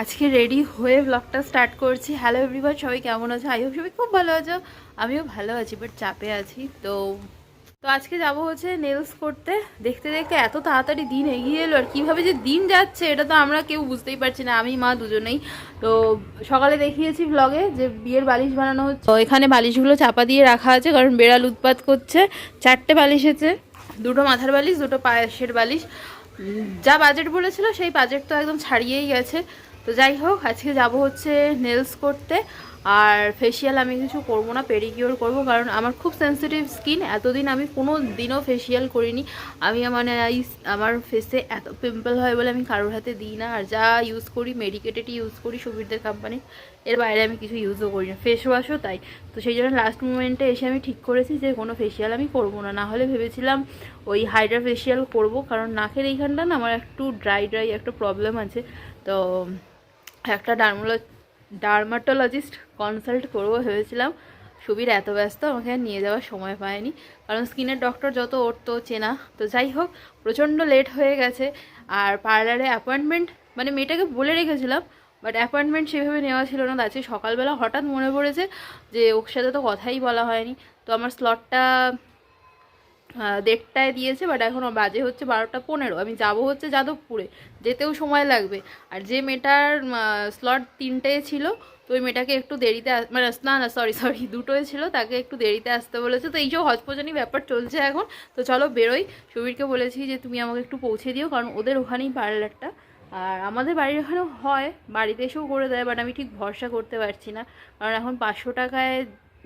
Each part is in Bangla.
আজকে রেডি হয়ে ব্লগটা স্টার্ট করছি। হ্যালো এভরিওয়ান সবাই কেমন আছো? আই হোপ সবাই খুব ভালো আছো। আমিও ভালো আছি বাট চাপে আছি। তো তো আজকে যাব হচ্ছে নেলস করতে। দেখতে দেখতে এত তাড়াতাড়ি দিন এগিয়ে এলো, আর কীভাবে যে দিন যাচ্ছে, এটা তো আমরা কেউ বুঝতেই পারছি না। আমি, মা দুজনেই। তো, সকালে দেখিয়েছি ব্লগে যে বিয়ের বালিশ বানানো হচ্ছে। তো এখানে বালিশগুলো চাপা দিয়ে রাখা আছে, কারণ বেড়াল উৎপাত করছে। চারটে বালিশ আছে, দুটো মাথার বালিশ, দুটো পায়েসের বালিশ। যা বাজেট বলেছিল, সেই বাজেট তো একদম ছাড়িয়েই গেছে। তো যাই হোক, আজকে যাব হচ্ছে নেলস করতে। আর ফেসিয়াল আমি কিছু করব না পেডিকিওর করব, কারণ আমার খুব সেন্সিটিভ স্কিন এতদিন আমি কোনো দিনও ফেসিয়াল করিনি। আমি মানে আমার ফেসে এত পিম্পল হয় বলে আমি কারোর হাতে দিই না। আর যা ইউজ করি মেডিকেটেডই ইউজ করি সুবিধের কোম্পানি এর বাইরে আমি কিছু ইউজও করি না। ফেস ওয়াশও তাই। তো সেই জন্য লাস্ট মোমেন্টে এসে আমি ঠিক করেছি যে কোনো ফেসিয়াল আমি করব না। না হলে ভেবেছিলাম ওই হাইড্রা ফেসিয়াল করব, কারণ নাকের এইখানটা না আমার একটু ড্রাই ড্রাই একটা প্রবলেম আছে। তো একটা ডার্মোলো, ডার্মাটোলজিস্ট কনসাল্ট করব ভেবেছিলাম। সুবীর এত ব্যস্ত, আমাকে নিয়ে যাওয়ার সময় পায়নি। কারণ স্কিনের ডক্টর যত ওর তো চেনা। তো যাই হোক, প্রচণ্ড লেট হয়ে গেছে। আর পার্লারে অ্যাপয়েন্টমেন্ট মানে মেয়েটাকে বলে রেখেছিলাম, বাট অ্যাপয়েন্টমেন্ট সেভাবে নেওয়া ছিল না। আজকে সকালবেলা হঠাৎ মনে পড়েছে যে, ওর সাথে তো কথাই বলা হয়নি। তো আমার স্লটটা দেড়টায় দিয়েছে বাট এখন বাজে হচ্ছে বারোটা পনেরো। আমি যাব হচ্ছে যাদবপুরে, যেতেও সময় লাগবে। আর যে মেয়েটার স্লট তিনটে ছিল, তো ওই মেয়েটাকে একটু দেরিতে মানে না না সরি সরি দুটোই ছিল, তাকে একটু দেরিতে আসতে বলেছে। তো এই যে হজপজনি ব্যাপার চলছে এখন, তো চলো বেরোই। সুবীরকে বলেছি যে, তুমি আমাকে একটু পৌঁছে দিও, কারণ ওদের ওখানেই পার্লারটা আর আমাদের বাড়ির ওখানেও হয়, বাড়িতে এসেও করে দেয় বাট আমি ঠিক ভরসা করতে পারছি না। কারণ এখন পাঁচশো টাকায়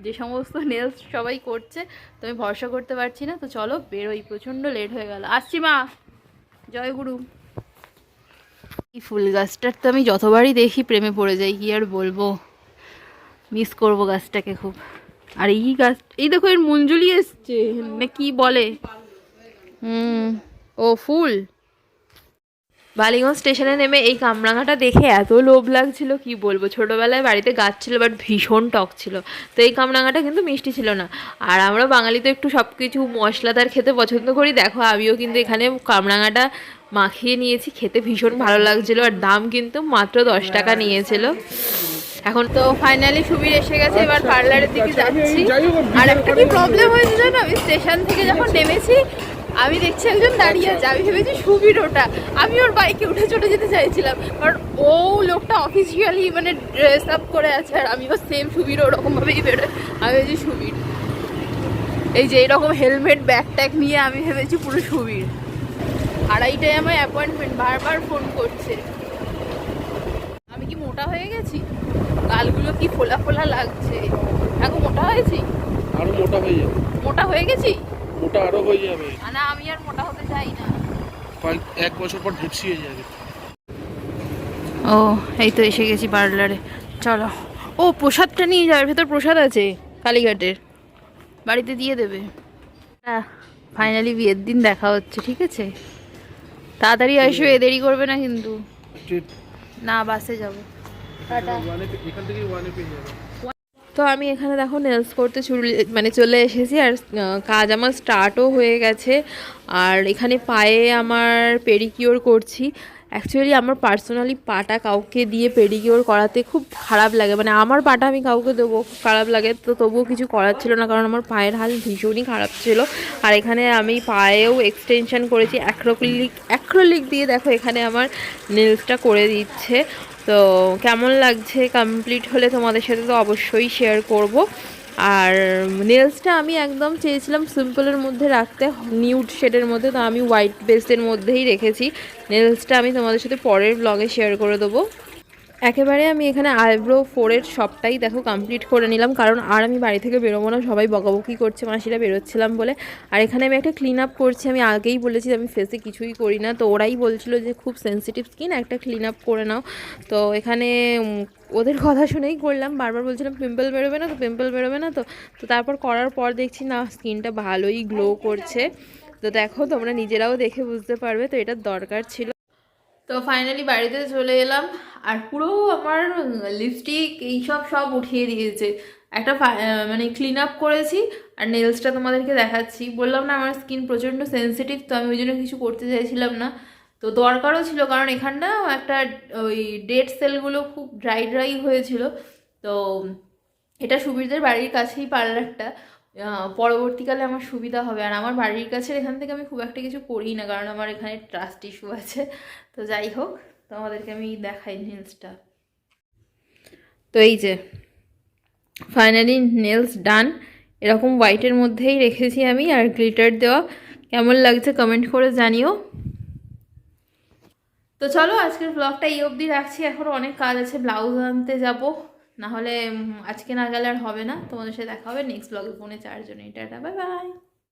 যে সমস্ত নেলস সবাই করছে, তো আমি ভরসা করতে পারছি না, তো চলো বেরোই, প্রচণ্ড লেট হয়ে গেল। আসছি মা! জয় গুরু। এই ফুল গাছটার তো আমি যতবারই দেখি প্রেমে পড়ে যাই, কি আর বলব? মিস করব গাছটাকে খুব। আর এই গাছ, এই দেখো এর মঞ্জুলি এসছে না কি বলে? হুম, ও ফুল? বালিগঞ্জ স্টেশনে নেমে এই কামরাঙাটা দেখে এত লোভ লাগছিল কি বলব? ছোটোবেলায় বাড়িতে গাছ ছিল বাট ভীষণ টক ছিল। তো এই কামরাঙাটা কিন্তু মিষ্টি ছিল না। আর আমরা বাঙালি তো একটু সব কিছু মশলাদার খেতে পছন্দ করি। দেখো আমিও কিন্তু এখানে কামরাঙাটা মাখিয়ে নিয়েছি খেতে ভীষণ ভালো লাগছিল আর দাম কিন্তু মাত্র দশ টাকা নিয়েছিল। এখন তো ফাইনালি সুবীর এসে গেছে এবার পার্লারের দিকে যাচ্ছি। আর একটা কি প্রবলেম হয়েছে জানো? আমি স্টেশন থেকে যখন নেমেছি আমি দেখছি একজন দাঁড়িয়ে আছে আমি ভেবেছি সুবীর ওটা। আমি ওর বাইকে উঠে চলে যেতে চাইছিলাম কারণ ও লোকটা অফিসিয়ালি মানে ড্রেস আপ করে আছে আর আমিও সেম সুবির ওরকমভাবেই বেরোয়। আমি ভেবেছি সুবির। এই যে এরকম হেলমেট ব্যাগ ট্যাগ নিয়ে আমি ভেবেছি পুরো সুবীর। আড়াইটায় আমার অ্যাপয়েন্টমেন্ট বারবার ফোন করছে। আমি কি মোটা হয়ে গেছি? গালগুলো কি ফোলা ফোলা লাগছে? এখন মোটা হয়েছি? আরও মোটা হয়ে মোটা হয়ে গেছি? মোটা আরও হয়ে যাবে। না আমি আর মোটা হতে চাই না। কয়েক এক বছর পর ঢেপসি হয়ে যাবে। ও এই তো এসে গেছি পার্লারে চলো। ও প্রসাদটা নিয়ে যাবে ভেতর প্রসাদ আছে কালীঘাটের। বাড়িতে দিয়ে দেবে। ফাইনালি বিয়ের দিন দেখা হচ্ছে ঠিক আছে? তাড়াতাড়ি আসবে দেরি করবে না কিন্তু। না বাসে যাব। টাটা। এখান থেকে ওয়ানে পেয়ে যাবে। তো আমি এখানে দেখো নেলস করতে চলে মানে চলে এসেছি আর কাজ আমার স্টার্টও হয়ে গেছে। আর এখানে পায়ে আমার পেডিকিওর করছি। অ্যাকচুয়ালি আমার পার্সোনালি পাটা কাউকে দিয়ে পেডিকিওর করাতে খুব খারাপ লাগে। মানে আমার পাটা আমি কাউকে দেবো, খুব খারাপ লাগে। তো তবুও কিছু করার ছিল না, কারণ আমার পায়ের হাল ভীষণই খারাপ ছিল। আর এখানে আমি পায়েও এক্সটেনশন করেছি অ্যাক্রোলিক অ্যাক্রোলিক দিয়ে দেখো এখানে আমার নেলসটা করে দিচ্ছে। তো কেমন লাগছে কমপ্লিট হলে তোমাদের সাথে তো অবশ্যই শেয়ার করব। আর নেলসটা আমি একদম চেয়েছিলাম সিম্পলের মধ্যে রাখতে নিউড শেডের মধ্যে, তো আমি হোয়াইট বেসের মধ্যেই রেখেছি। নেলসটা আমি তোমাদের সাথে পরের ব্লগে শেয়ার করে দেবো। একেবারে আমি এখানে আইব্রো ফোরের সবটাই দেখো কমপ্লিট করে নিলাম, কারণ আর আমি বাড়ি থেকে বেরোবো না, সবাই বকাবকি করছে, মাসিরা বেরোচ্ছিলাম বলে। আর এখানে আমি একটা ক্লিন আপ করছি, আমি আগেই বলেছি আমি ফেসে কিছুই করি না, তো ওরাই বলছিল যে খুব সেন্সিটিভ স্কিন একটা ক্লিন আপ করে নাও। তো এখানে ওদের কথা শুনেই করলাম, বারবার বলছিলাম পিম্পল বেরোবে না তো পিম্পল বেরোবে না তো। তো তারপর করার পর দেখছি, না স্কিনটা ভালোই গ্লো করছে। তো দেখো, তোমরা নিজেরাও দেখে বুঝতে পারবে, তো এটার দরকার ছিল তো ফাইনালি বাড়িতে চলে এলাম আর পুরো আমার লিপস্টিক এইসব সব উঠিয়ে দিয়েছে। একটা মানে ক্লিন আপ করেছি আর নেলসটা তোমাদেরকে দেখাচ্ছি। বললাম না, আমার স্কিন প্রচণ্ড সেন্সিটিভ তো আমি ওই জন্য কিছু করতে চাইছিলাম না। তো দরকারও ছিল, কারণ এখানটা একটা, ওই ডেড সেলগুলো খুব ড্রাই ড্রাই হয়েছিল। তো এটা সুবীরদের বাড়ির কাছেই পার্লারটা পরবর্তীকালে আমার সুবিধা হবে। আর আমার বাড়ির কাছে এখান থেকে আমি খুব একটা কিছু করি না, কারণ আমার এখানে ট্রাস্ট ইস্যু আছে। তো যাই হোক, তোমাদেরকে আমি দেখাই নেলসটা তো এই যে ফাইনালি নেলস ডান এরকম হোয়াইটের মধ্যেই রেখেছি আমি, আর গ্লিটার দেওয়া। কেমন লাগছে কমেন্ট করে জানিও। তো চলো, আজকের ব্লগটা এই অবধি রাখছি। এখন অনেক কাজ আছে ব্লাউজ আনতে যাব। না হলে উম, আজকে না গেলে আর হবে না। তোমাদের সাথে দেখা হবে নেক্সট ব্লগে ফোনে চারজনে টাটা বাই বাই